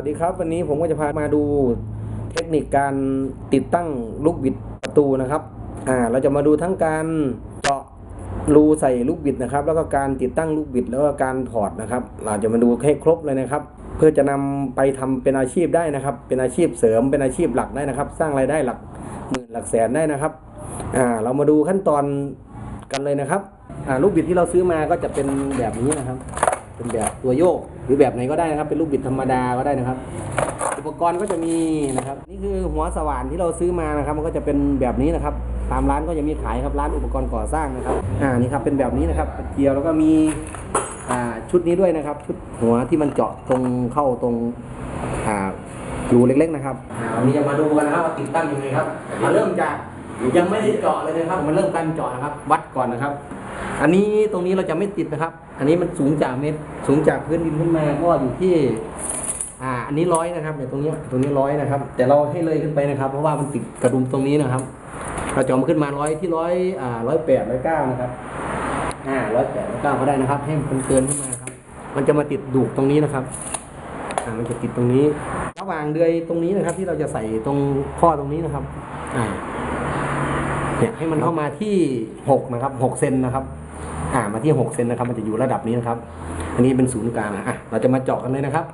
วัสดีครับวันนี้ผมก็จะพามาดูเทคนิคการติดตั้งลูกบิดประตูนะครับอ่าเราจะมาดูทั้งการเจาะรูใส่ลูกบิดนะครับ แล้วก็การติดตั้งลูกบิดแล้วก็การถอดนะครับ เราจะมาดูให้ครบเลยนะครับ เพื่อจะนำไปทำเป็นอาชีพได้นะครับ เป็นอาชีพเสริมเป็นอาชีพหลักได้นะครับ สร้างรายได้หลักหมื่นหลักแสนได้นะครับอ่าเรามาดูขั้นตอนกันเลยนะครับอ่าลูกบิดที่เราซื้อมาก็จะเป็นแบบนี้นะครับ เป็นแบบตัวโยก รือแบบไหนก็ได้นะครับ เป็นลูกบิดธรรมดาก็ได้นะครับ อุปกรณ์ก็จะมีนะครับ นี่คือหัวสว่านที่เราซื้อมานะครับ มันก็จะเป็นแบบนี้นะครับ ตามร้านก็จะมีขายครับร้านอุปกรณ์ก่อสร้างนะครับ อ่านี่ครับเป็นแบบนี้นะครับเกียวแล้วก็มีอ่าชุดนี้ด้วยนะครับ ชุดหัวที่มันเจาะตรงเข้าตรงอ่ารูเล็กๆนะครับอ่าวันนี้จะมาดูกันนะครับว่าติดตั้งยังไงครับมาเริ่มจากยังไม่ได้เจาะเลยนะครับมาเริ่มการเจาะนะครับ วัดก่อนนะครับ อันนี้ตรงนี้เราจะไม่ติดนะครับ อันนี้มันสูงจากเมตรสูงจากพื้นดินขึ้นมาก็อยู่ที่ อ่า อันนี้ร้อยนะครับเนี่ยตรงนี้ตรงนี้ร้อยนะครับ แต่เราให้เลยขึ้นไปนะครับ เพราะว่ามันติดกระดุมตรงนี้นะครับเราจะเอมาขึ้นมาร้อยที่ร้อยอ่าร้อยแปดร้อยเก้านะครับอ่าร้อยแปดร้อยเก้าก็ได้นะครับ ให้มันเกินขึ้นมาครับ มันจะมาติดดูกตรงนี้นะครับอ่ามันจะติดตรงนี้ ระหว่างเดือยตรงนี้นะครับ ที่เราจะใส่ตรงข้อตรงนี้นะครับอ่าเนี่ยให้มันเข้ามาที่หกนะครับหกเซนนะครับ อ่ามาที่หกเซนนะครับ มันจะอยู่ระดับนี้นะครับ อันนี้เป็นศูนย์กลางนะอะเราจะมาเจาะกันเลยนะครับ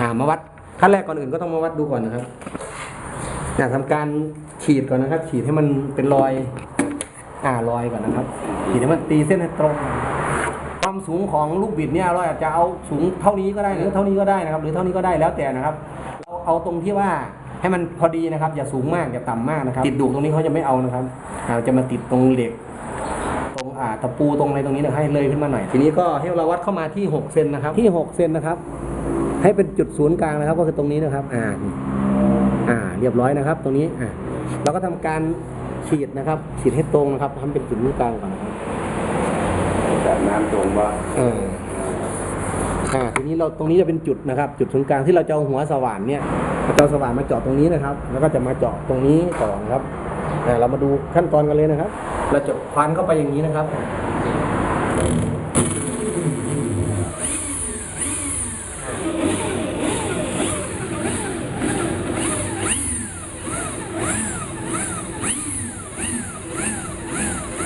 อ่ามาวัดขั้นแรกก่อนอื่นก็ต้องมาวัดดูก่อนนะครับอยากทำการฉีดก่อนนะครับฉีดให้มันเป็นรอย อ่ารอยก่อนนะครับฉีดให้มันตีเส้นให้ตรง ความสูงของลูกบิดเนี่ยเราอาจจะเอาสูงเท่านี้ก็ได้หรือเท่านี้ก็ได้นะครับ หรือเท่านี้ก็ได้แล้วแต่นะครับ เราเอาตรงที่ว่าให้มันพอดีนะครับ อย่าสูงมากอย่าต่ำมากนะครับ ติดดูกตรงนี้เขาจะไม่เอานะครับอ่าจะมาติดตรงเหล็ก ตรงอ่าตะปูตรงอะไรตรงนี้นะให้เลยขึ้นมาหน่อย ทีนี้ก็ให้เราวัดเข้ามาที่6เซนนะครับ ที่6เซนนะครับ ให้เป็นจุดศูนย์กลางนะครับ ก็คือตรงนี้นะครับ อ่า อ่า เรียบร้อยนะครับ ตรงนี้อ่าเราก็ทำการฉีดนะครับ ฉีดให้ตรงนะครับทำเป็นจุดศูนย์กลางก่อนนะครับแบบน้ำตรงว่าเอออ่าทีนี้เราตรงนี้จะเป็นจุดนะครับ จุดศูนย์กลางที่เราจะเอาหัวสว่านเนี่ยเราจะเอาสว่านมาเจาะตรงนี้นะครับ แล้วก็จะมาเจาะตรงนี้ต่อนะครับอ่าเรามาดูขั้นตอนกันเลยนะครับ เราจะควันเข้าไปอย่างนี้นะครับ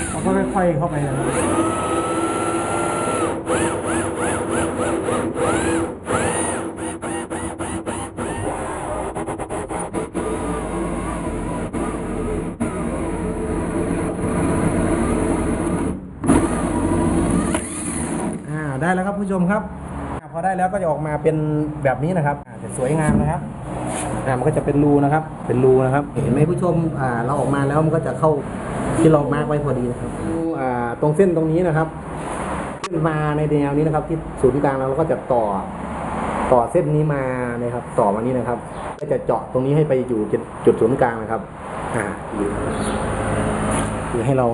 เราก็ค่อยๆเข้าไปนะครับ อ่าได้ แล้วครับผู้ชมครับ พอได้แล้วก็จะออกมาเป็นแบบนี้นะครับจะสวยงามนะครับมันก็จะเป็นรูนะครับ เป็นรูนะครับ เห็นไหมผู้ชมเราออกมาแล้วมันก็จะเข้าที่เรามาร์กไว้พอดีนะครับตรงเส้นตรงนี้นะครับขึ้นมาในแนวนี้นะครับ ที่ศูนย์กลางเราก็จะต่อต่อเส้นนี้มานะครับ ต่อมานี้นะครับ ก็จะเจาะตรงนี้ให้ไปอยู่จุดจุดศูนย์กลางนะครับ อ่าคือให้เรา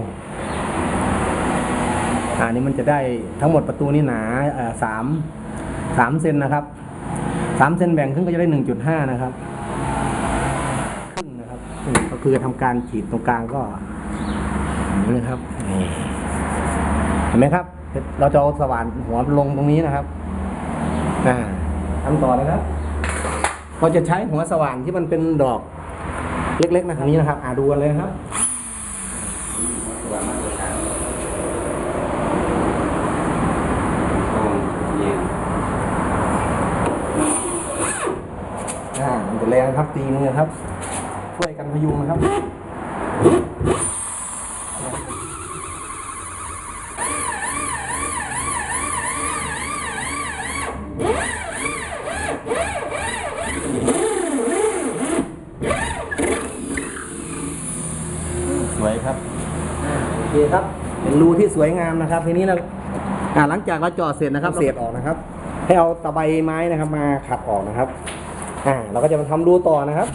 อ่านี่มันจะได้ทั้งหมดประตูนี่หนาสามสามเซนนะครับสามเซนแบ่งครึ่งก็จะได้หนึ่งจุดห้านะครับครึ่งนะครับก็คือทำการฉีดตรงกลางก็นี้นะครับเห็นไหมครับ เราจะเอาสว่านหัวลงตรงนี้นะครับอ่าทำต่อเลยครับเราจะใช้หัวสว่านที่มันเป็นดอกเล็กๆนะครับนี้นะครับ อ่าดูกันเลยครับ ว่ามาตรฐานต้องเย็น อ่ามันจะแรงครับตีมือครับ ช่วยกันพยุงนะครับสวยครับอ่าโอเคครับเป็นรูที่สวยงามนะครับ ทีนี้เราอ่าหลังจากเราเจาะเสร็จนะครับเศษออกนะครับ ให้เอาตะไบไม้นะครับ มาขัดออกนะครับ อ่าเราก็จะมาทำรูต่อนะครับ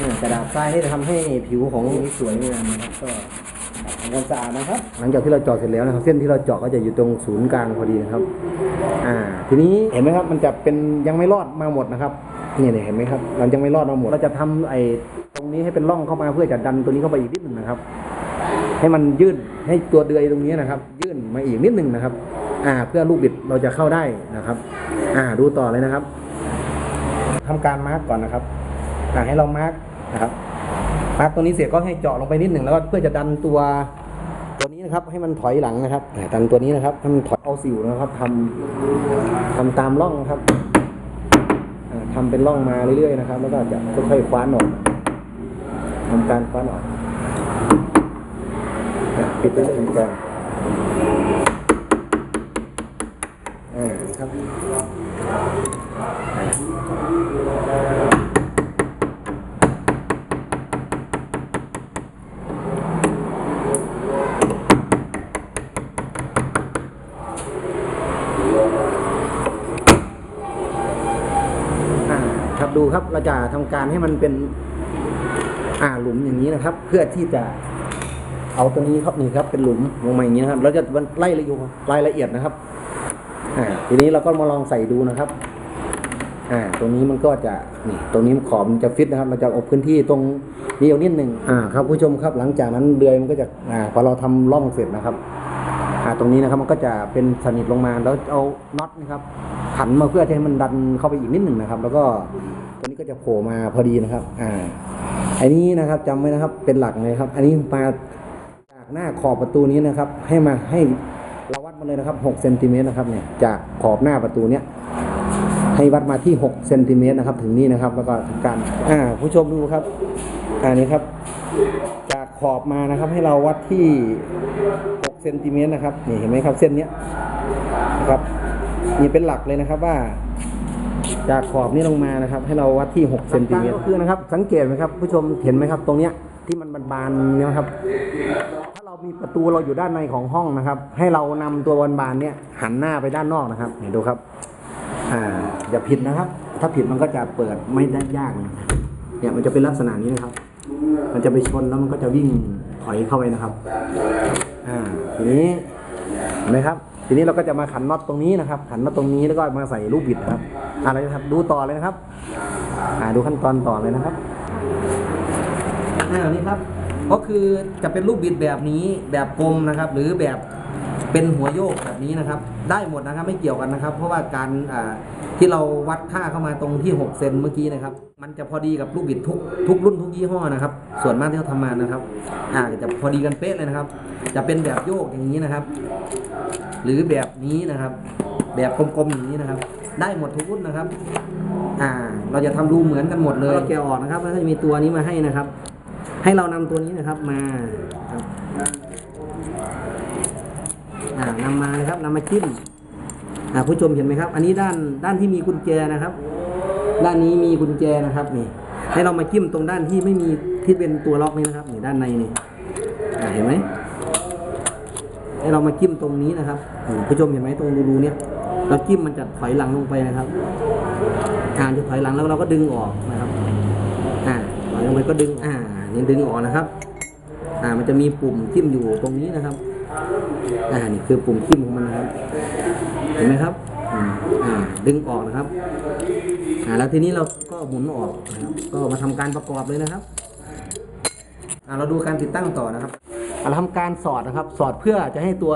อ่ากระดาษทรายนี่จะทำให้ผิวของนี้สวยงามนะครับก็ทำความสะอาดนะครับ หลังจากที่เราเจาะเสร็จแล้วนะครับ เส้นที่เราเจาะก็จะอยู่ตรงศูนย์กลางพอดีนะครับ อ่า ทีนี้เห็นไหมครับมันจะเป็นยังไม่รอดมาหมดนะครับนี่เนี่ยเห็นไหมครับเรายังไม่รอดมาหมดเราจะทำไอ้ตรงนี้ให้เป็นร่องเข้ามาเพื่อจะดันตัวนี้เข้าไปอีกนิดหนึ่งนะครับ ให้มันยื่นให้ตัวเดือยตรงนี้นะครับ ยื่นมาอีกนิดหนึ่งนะครับ อ่า เพื่อลูกบิดเราจะเข้าได้นะครับ อ่า ดูต่อเลยนะครับ ทำการมาร์กก่อนนะครับให้เรามาร์กนะครับมาร์กตรงนี้เสร็จก็ให้เจาะลงไปนิดหนึ่งแล้วก็เพื่อจะดันตัวตัวนี้นะครับ ให้มันถอยหลังนะครับดันตัวนี้นะครับให้มันถอยเอาสิวนะครับทำทำตามร่องนะครับอ่าทำเป็นร่องมาเรื่อยๆนะครับ แล้วก็จะค่อยๆคว้านออกทำการคว้านออกปิดไปเลยเหมือนกันอ่าครับอ่า อ่า ครับ เราจะทำการให้มันเป็นอ่าหลุมอย่างนี้นะครับ เพื่อที่จะเอาตัวนี้ครับนี่ครับ เป็นหลุมลงมาอย่างนี้นครับเราจะไล่ละเอียดรายละเอียดนะครับ อ่า ทีนี้เราก็มาลองใส่ดูนะครับ อ่า ตรงนี้มันก็จะนี่ตรงนี้ขอบมันจะฟิตนะครับ เราจะเอาพื้นที่ตรงนี้เอานิดหนึ่งอ่า ครับผู้ชมครับ หลังจากนั้นเดือยมันก็จะอ่าพอเราทำร่องเสร็จนะครับอ่าตรงนี้นะครับมันก็จะเป็นสนิทลงมาแล้วเอาน็อตนะครับขันมาเพื่อให้มันดันเข้าไปอีกนิดหนึ่งนะครับ แล้วก็ ก็จะโผล่มาพอดีนะครับ อ่า อันนี้นะครับจำไว้นะครับ เป็นหลักเลยครับ อันนี้มาจากหน้าขอบประตูนี้นะครับ ให้มาให้เราวัดมาเลยนะครับ6เซนติเมตรนะครับ เนี่ย จากขอบหน้าประตูเนี้ยให้วัดมาที่6เซนติเมตรนะครับ ถึงนี่นะครับ แล้วก็การอ่า ผู้ชมดูครับ อันนี้ครับ จากขอบมานะครับ ให้เราวัดที่6เซนติเมตรนะครับ นี่เห็นไหมครับ เส้นเนี้ยนะครับนี่เป็นหลักเลยนะครับว่า จากขอบนี้ลงมานะครับ ให้เราวัดที่6เซนติเมตรก็คือนะครับ สังเกตไหมครับ ผู้ชมเห็นไหมครับ ตรงเนี้ยที่มันบานๆเนี่ยนะครับ ถ้าเรามีประตูเราอยู่ด้านในของห้องนะครับ ให้เรานำตัวบานๆเนี่ยหันหน้าไปด้านนอกนะครับเห็นดูครับ อ่าอย่าผิดนะครับ ถ้าผิดมันก็จะเปิดไม่ได้ยากเนี่ยมันจะเป็นลักษณะนี้นะครับ มันจะไปชนแล้วมันก็จะวิ่งถอยเข้าไปนะครับ อ่าทีนี้เห็นไหมครับ ทีนี้เราก็จะมาขันน็อตตรงนี้นะครับ ขันน็อตตรงนี้แล้วก็มาใส่ลูกบิดนะครับ อะไรนะครับ ดูต่อเลยนะครับอ่าดูขั้นตอนต่อเลยนะครับอ่านี่ครับ ก็คือจะเป็นลูกบิดแบบนี้แบบกลมนะครับ หรือแบบเป็นหัวโยกแบบนี้นะครับ ได้หมดนะครับไม่เกี่ยวกันนะครับ เพราะว่าการอ่าที่เราวัดค่าเข้ามาตรงที่ 6 เซนเมื่อกี้นะครับ มันจะพอดีกับลูกบิดทุกทุกรุ่นทุกยี่ห้อนะครับ ส่วนมากที่เขาทำมานะครับ อ่าจะพอดีกันเป๊ะเลยนะครับ จะเป็นแบบโยกอย่างนี้นะครับ หรือแบบนี้นะครับ แบบกลมๆอย่างนี้นะครับ ได้หมดทุกรุ่นนะครับ อ่า เราจะทำรูเหมือนกันหมดเลยเราแกะออกนะครับแล้วก็จะมีตัวนี้มาให้นะครับ ให้เรานำตัวนี้นะครับมาครับอ่านำมานะครับนำมาจิ้มอ่าผู้ชมเห็นไหมครับ อันนี้ด้านด้านที่มีกุญแจนะครับ ด้านนี้มีกุญแจนะครับนี่ให้เรามาจิ้มตรงด้านที่ไม่มีที่เป็นตัวล็อกนี่นะครับนี่ด้านในนี่เห็นไหมให้เรามาจิ้มตรงนี้นะครับผู้ชมเห็นไหมตรงรูๆเนี่ย เราจิ้มมันจะถอยหลังลงไปนะครับอ่าจะถอยหลังแล้วเราก็ดึงออกนะครับอ่าถอยลงไปก็ดึงอ่านี่ดึงออกนะครับอ่ามันจะมีปุ่มจิ้มอยู่ตรงนี้นะครับอ่านี่คือปุ่มจิ้มของมันนะครับ เห็นไหมครับอ่าดึงออกนะครับอ่าแล้วทีนี้เราก็หมุนออกนะครับก็มาทำการประกอบเลยนะครับอ่าเราดูการติดตั้งต่อนะครับเราทำการสอดนะครับ สอดเพื่อจะให้ตัว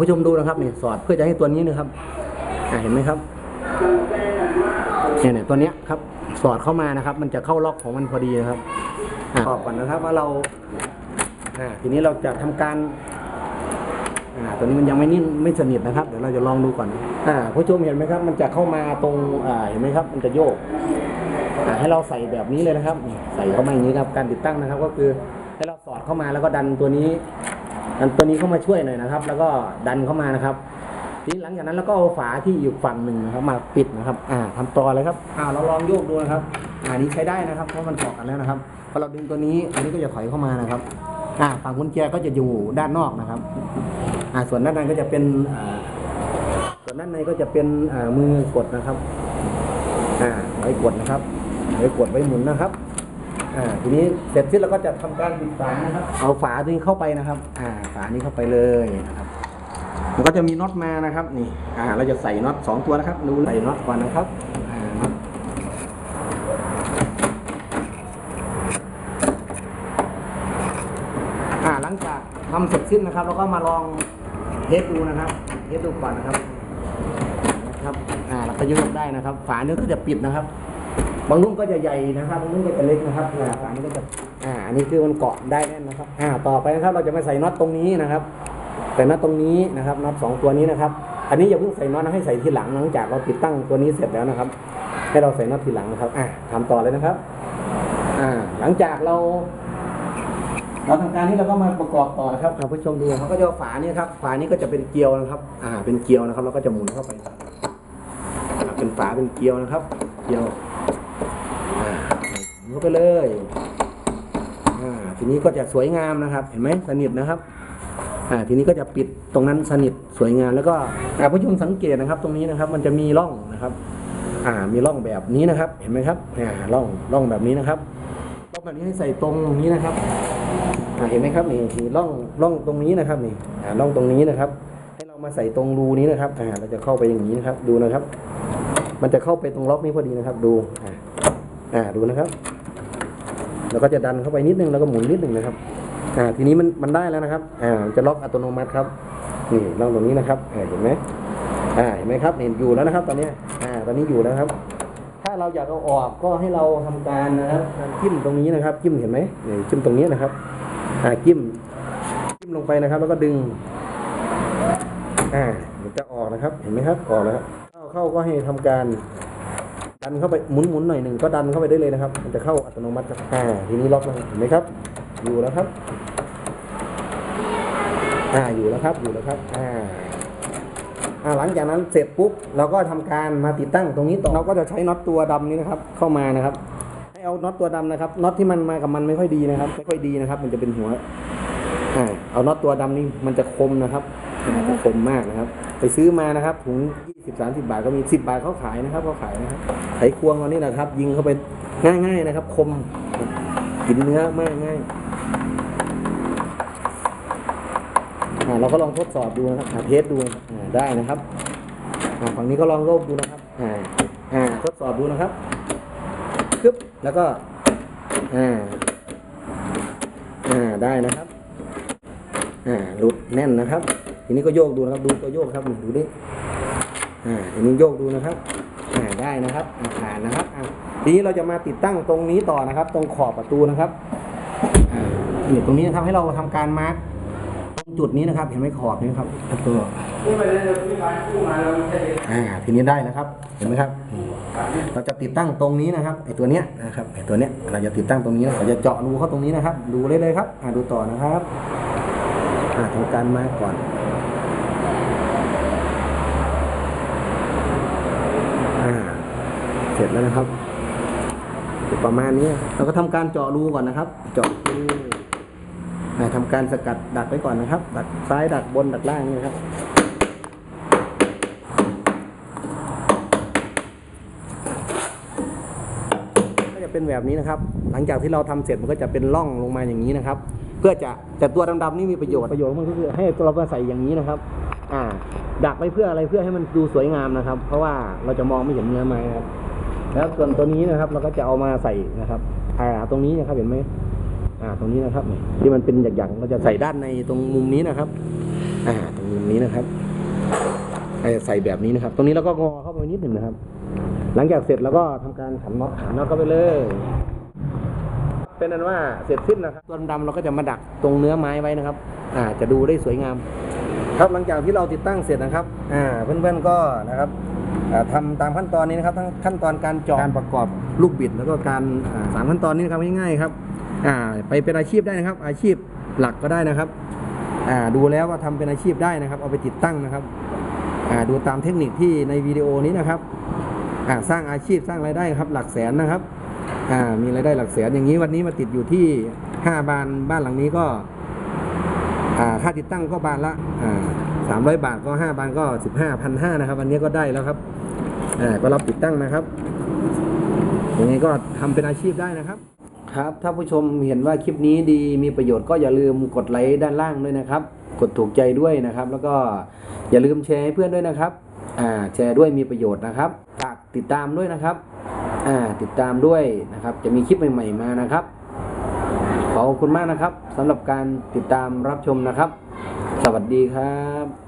ผู้ชมดูนะครับนี่สอดเพื่อจะให้ตัวนี้นะครับเห็นไหมครับเนี่ยเนี่ยตัวเนี้ยครับสอดเข้ามานะครับ มันจะเข้าล็อกของมันพอดีนะครับอ่าตอบก่อนนะครับ ว่าเราทีนี้เราจะทำการตัวนี้มันยังไม่นิ่มไม่สนิทนะครับ เดี๋ยวเราจะลองดูก่อนอ่าผู้ชมเห็นไหมครับ มันจะเข้ามาตรงเห็นไหมครับ มันจะโยกให้เราใส่แบบนี้เลยนะครับ ใส่เข้ามาอย่างนี้ครับ การติดตั้งนะครับ ก็คือให้เราสอดเข้ามาแล้วก็ดันตัวนี้ ดันตัวนี้เข้ามาช่วยหน่อยนะครับ แล้วก็ดันเข้ามานะครับ ทีหลังจากนั้นเราก็เอาฝาที่อยู่ฝั่งหนึ่งนะครับ มาปิดนะครับ อ่าทำต่อเลยครับ อ่า เราลองโยกดูนะครับ อ่านี้ใช้ได้นะครับ เพราะมันเกาะกันแล้วนะครับ พอเราดึงตัวนี้ อันนี้ก็จะถอยเข้ามานะครับ อ่า ฝั่งกุญแจก็จะอยู่ด้านนอกนะครับ อ่า ส่วนด้านในก็จะเป็น อ่า ส่วนด้านในก็จะเป็น อ่า มือกดนะครับ อ่า ไว้กดนะครับ ไว้กดไว้หมุนนะครับ อ่าทีนี้เสร็จสิ้นเราก็จะทำการปิดฝานะครับ เอาฝาตัวนี้เข้าไปนะครับ อ่า ฝานี้เข้าไปเลยนะครับ มันก็จะมีน็อตมานะครับ นี่ อ่า เราจะใส่น็อตสองตัวนะครับ ดูใส่น็อตก่อนนะครับอ่าน็อตอ่าหลังจากทำเสร็จสิ้นนะครับเราก็มาลองเทสดูนะครับเทสดูก่อนนะครับนะครับ อ่าเราก็ยกได้นะครับ ฝาเนี้ก็จะปิดนะครับ บางรุ่นก็จะใหญ่นะครับบางรุ่นก็จะเล็กนะครับอ่าอันนี้ก็จะอ่าอันนี้คือมันเกาะได้แน่นนะครับอ่าต่อไปนะครับเราจะมาใส่น็อตตรงนี้นะครับใส่น็อตตรงนี้นะครับน็อตสองตัวนี้นะครับ อันนี้อย่าเพิ่งใส่น็อตนะให้ใส่ทีหลังหลังจากเราติดตั้งตัวนี้เสร็จแล้วนะครับ ให้เราใส่น็อตทีหลังนะครับอ่าทำต่อเลยนะครับอ่าหลังจากเราเราทำการนี้เราก็มาประกอบต่อนะครับท่านผู้ชมดูเขาก็จะเอาฝานี้ครับฝานี้ก็จะเป็นเกลียวนะครับ อ่าเป็นเกลียวนะครับ แล้วก็จะหมุนเข้าไปเป็นฝาเป็นเกลียวนะครับ เกลียว เข้าไปเลยอ่าทีนี้ก็จะสวยงามนะครับ เห็นไหมสนิทนะครับอ่าทีนี้ก็จะปิดตรงนั้นสนิทสวยงามแล้วก็อ่าผู้ชมสังเกตนะครับ ตรงนี้นะครับ มันจะมีร่องนะครับอ่ามีร่องแบบนี้นะครับ เห็นไหมครับอ่าร่องร่องแบบนี้นะครับร่องแบบนี้ให้ใส่ตรงนี้นะครับอ่าเห็นไหมครับนี่ร่องร่องตรงนี้นะครับนี่อ่าร่องตรงนี้นะครับ ให้เรามาใส่ตรงรูนี้นะครับอ่าเราจะเข้าไปอย่างนี้นะครับ ดูนะครับ มันจะเข้าไปตรงล็อกนี้พอดีนะครับ ดูอ่าอ่าดูนะครับ แล้วก็จะดันเข้าไปนิดนึงแล้วก็หมุนนิดนึงนะครับอ่าทีนี้มันมันได้แล้วนะครับอ่าจะล็อกอัตโนมัติครับนี่ร่องตรงนี้นะครับเห็นไหมอ่าเห็นไหมครับเห็นอยู่แล้วนะครับ ตอนนี้อ่าตอนนี้อยู่แล้วครับ ถ้าเราอยากเอาออกก็ให้เราทำการนะครับจิ้มตรงนี้นะครับจิ้มเห็นไหมนี่จิ้มตรงนี้นะครับอ่าจิ้มจิ้มลงไปนะครับ แล้วก็ดึงอ่ามันจะออกนะครับเห็นไหมครับออกแล้วครับเข้าเข้าก็ให้ทำการดันเข้าไปหมุนหมุนหน่อยหนึ่งก็ดันเข้าไปได้เลยนะครับ มันจะเข้า ตโนมัติครับอ่าทีนี้ล็อกแล้วเห็นไหมครับ อยู่แล้วครับ อ่าอยู่แล้วครับอยู่แล้วครับอ่าอ่าหลังจากนั้นเสร็จปุ๊บเราก็ทำการมาติดตั้งตรงนี้ต่อเราก็จะใช้น็อตตัวดำนี้นะครับ เข้ามานะครับ ให้เอาน็อตตัวดำนะครับน็อตที่มันมากับมันไม่ค่อยดีนะครับ ไม่ค่อยดีนะครับ มันจะเป็นหัวอ่าเอาน็อตตัวดำนี่มันจะคมนะครับ จะคมมากนะครับ ไปซื้อมานะครับถุงยี่สิบสามสิบาทก็มีสิบบาทเขาขายนะครับเขาขายนะครับไขควงเอานี่นะครับ ยิงเข้าไปง่าย ๆนะครับ คมกินเนื้อมากง่ายอ่าเราก็ลองทดสอบดูนะครับอ่าเทสดูอ่าได้นะครับอ่าฝั่งนี้ก็ลองโลบดูนะครับอ่าทดสอบดูนะครับปึ๊บแล้วก็อ่าอ่าได้นะครับ อ่าหลุดแน่นนะครับ ทีนี้ก็โยกดูนะครับ ดูตัวโยกครับนี่ดูดิอ่าทีนี้โยกดูนะครับอ่าได้นะครับอ่าผ่านนะครับอ่าทีนี้เราจะมาติดตั้งตรงนี้ต่อนะครับ ตรงขอบประตูนะครับอ่านี่ตรงนี้นะครับให้เราทำการมาร์กตรงจุดนี้นะครับ เห็นไหมขอบนี้ครับตัวอ่าทีนี้ได้นะครับ เห็นไหมครับ เราจะติดตั้งตรงนี้นะครับไอตัวเนี้ยนะครับไอตัวเนี้ยเราจะติดตั้งตรงนี้เราจะเจาะรูเข้าตรงนี้นะครับ ดูเลยเลยครับ อ่าดูต่อนะครับอ่าทำการมาก่อน อ่า เสร็จแล้วนะครับ ประมาณนี้ครับเราก็ทำการเจาะรูก่อนนะครับ เจาะรูอ่าทำการสกัดดักไว้ก่อนนะครับ ดักซ้ายดักบนดักล่างนี่นะครับก็จะเป็นแบบนี้นะครับ หลังจากที่เราทำเสร็จมันก็จะเป็นร่องลงมาอย่างนี้นะครับ เพื่อจะแต่ตัวดำๆนี่มีประโยชน์ประโยชน์ของมันก็คือให้เรามาใส่อย่างนี้นะครับ อ่าดักไว้เพื่ออะไรเพื่อให้มันดูสวยงามนะครับ เพราะว่าเราจะมองไม่เห็นเนื้อไม้ครับ แล้วส่วนตัวนี้นะครับ เราก็จะเอามาใส่นะครับ อ่าตรงนี้นะครับเห็นไหมอ่า ตรงนี้นะครับที่มันเป็นหยักๆเราจะใส่ด้านในตรงมุมนี้นะครับ อ่า ตรงมุมนี้นะครับอ่าใส่แบบนี้นะครับ ตรงนี้เราก็งอเข้าไปนิดหนึ่งนะครับ หลังจากเสร็จแล้วก็ทำการขันน็อตขันน็อตเข้าไปเลย เป็นนั้นว่าเสร็จสิ้นนะครับตัวนดำๆเราก็จะมาดักตรงเนื้อไม้ไว้นะครับ อ่า จะดูได้สวยงาม ครับหลังจากที่เราติดตั้งเสร็จนะครับ อ่า เพื่อนๆก็นะครับ อ่าทำตามขั้นตอนนี้นะครับทั้งขั้นตอนการเจาะการประกอบลูกบิด แล้วก็การอ่าสามขั้นตอนนี้นะครับง่ายๆครับอ่าไปเป็นอาชีพได้นะครับ อาชีพหลักก็ได้นะครับอ่าดูแล้วว่าทำเป็นอาชีพได้นะครับ เอาไปติดตั้งนะครับอ่าดูตามเทคนิคที่ในวิดีโอนี้นะครับอ่าสร้างอาชีพสร้างรายได้ครับ หลักแสนนะครับอ่ามีรายได้หลักแสนอย่างนี้วันนี้มาติดอยู่ที่ห้าบานบ้านหลังนี้ก็อ่าค่าติดตั้งก็บานละอ่า สามร้อยบาทก็ห้าบานก็สิบห้าพันห้านะครับ วันนี้ก็ได้แล้วครับอ่าก็รับติดตั้งนะครับยังไงก็ทำเป็นอาชีพได้นะครับ ครับ ถ้าผู้ชมเห็นว่าคลิปนี้ดีมีประโยชน์ก็อย่าลืมกดไลค์ด้านล่างด้วยนะครับ กดถูกใจด้วยนะครับ แล้วก็อย่าลืมแชร์ให้เพื่อนด้วยนะครับอ่าแชร์ด้วยมีประโยชน์นะครับฝากติดตามด้วยนะครับอ่าติดตามด้วยนะครับ จะมีคลิปใหม่ ๆมานะครับขอบคุณมากนะครับสำหรับการติดตามรับชมนะครับ สวัสดีครับ